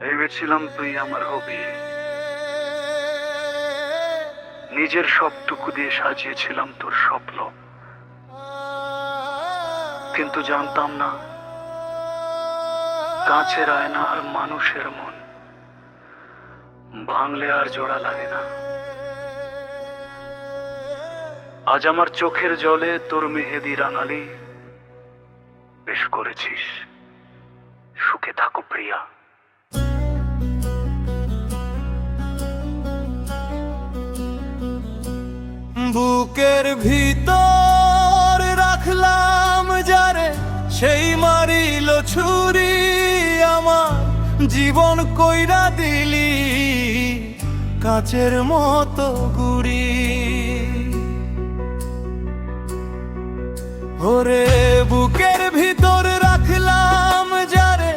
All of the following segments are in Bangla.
ভেবেছিলাম তুই আমার হবি। নিজের সবটুকু দিয়ে সাজিয়েছিলাম তোর স্বপ্ন। কিন্তু জানতাম না কাছের আয়না আর মানুষের মন। ভাঙলে আর জোড়া লাগে না। আজ আমার চোখের জলে তোর মেহেদি রাঙালি। বেশ করেছিস। সুখে থাকো প্রিয়া। বুকের ভিতর রাখলাম যারে, সেই মারিল ছুরি আমার। জীবন কইরা দিলি কাচের মতো গুড়ি। ওরে বুকের ভিতর রাখলাম যারে,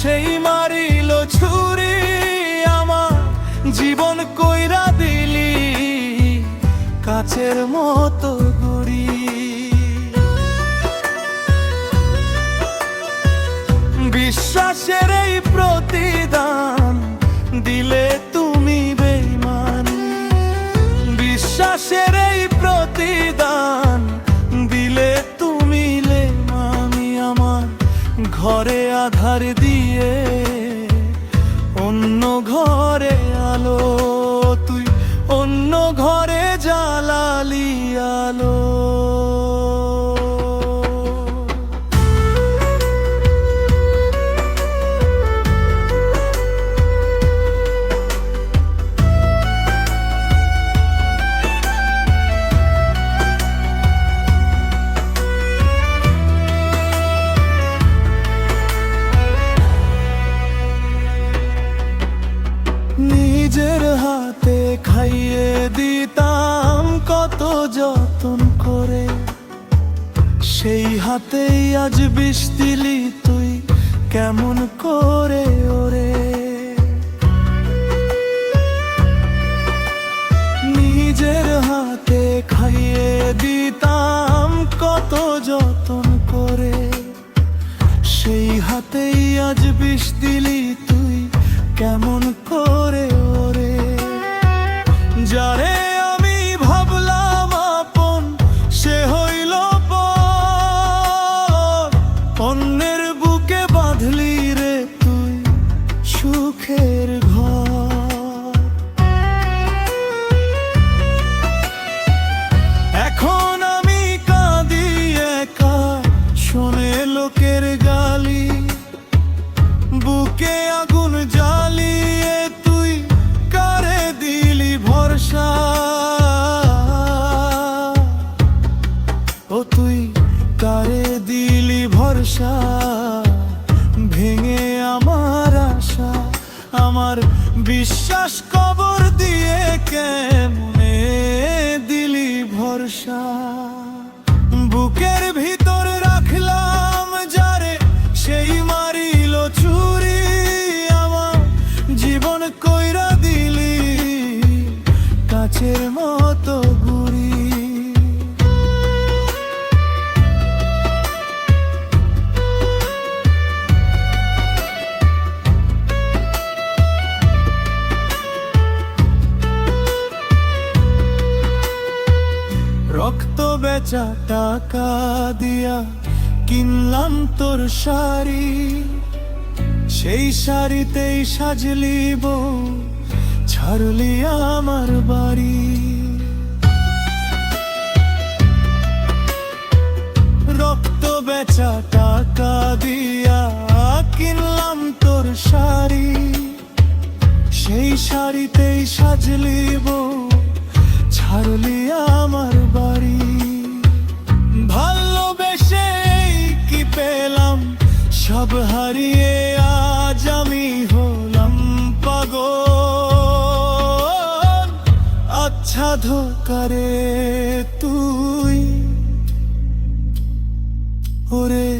সেই মারিল ছুরি আমার। জীবন কইরা দিলি কাচের মতো গুড়ি বিশ্বাসের এই প্রতিদান দিলে তুমি বেইমান বিশ্বাসের এই প্রতিদান দিলে তুমি লে আমি আমার ঘরে আধার দিয়ে অন্য ঘরে আলো নিজের হাতে খাইয়ে দিতাম কত যতন করে, সেই হাতেই আজ বিষ দিলি তুই, কেমন করে ওরে? নিজের হাতে খাইয়ে দিতাম কত যতন করে, সেই হাতেই আজ বিষ দিলি তুই, কেমন করে বাঁধলি রে তুই সুখের এখন আমি কাঁদি একা, শোনে লোকের বুকে আগুন জ্বালিয়ে তুই কারে দিলি ভরসা? ও তুই কারে দিলি ভরসা? ভেঙে আমার আশা আমার বিশ্বাস কবর বেচা টাকা দিয়া কিনলাম তোর শাড়ি। সেই শাড়িতেই সাজলি বউ ছাড়লি আমার বাড়ি। আচ্ছা ধোকারে তুই। ওরে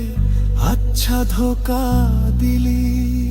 আচ্ছা ধোকা দিলি।